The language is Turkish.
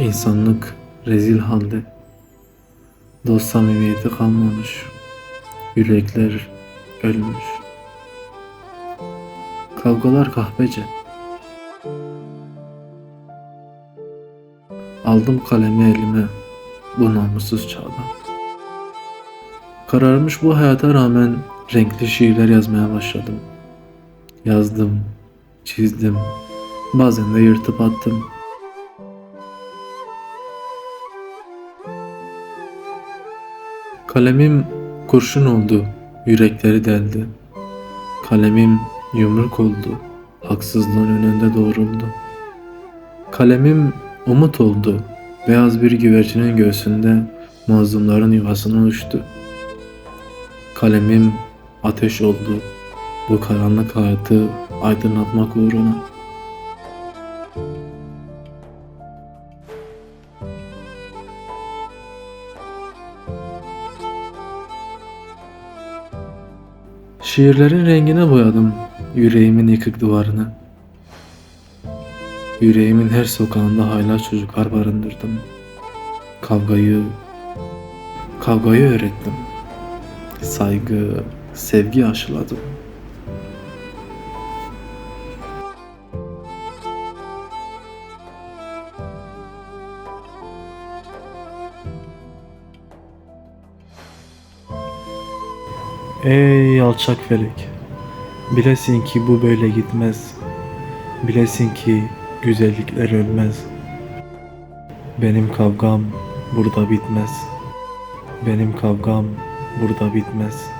İnsanlık rezil halde. Dost samimiyeti kalmamış. Yürekler ölmüş. Kavgalar kahpece. Aldım kalemi elime bu namussuz çağda. Kararmış bu hayata rağmen renkli şiirler yazmaya başladım. Yazdım, çizdim, bazen de yırtıp attım. Kalemim kurşun oldu, yürekleri deldi. Kalemim yumruk oldu, haksızlığın önünde doğruldu. Kalemim umut oldu, beyaz bir güvercinin göğsünde mazlumların yuvasına uçtu. Kalemim ateş oldu, bu karanlık hayatı aydınlatmak uğruna. Şiirlerin rengine boyadım yüreğimin yıkık duvarını. Yüreğimin her sokağında haylaz çocuklar barındırdım. Kavgayı, kavgayı öğrettim. Saygı, sevgi aşıladım. Ey alçak felek, bilesin ki bu böyle gitmez. Bilesin ki güzellikler ölmez. Benim kavgam burada bitmez. Benim kavgam burada bitmez.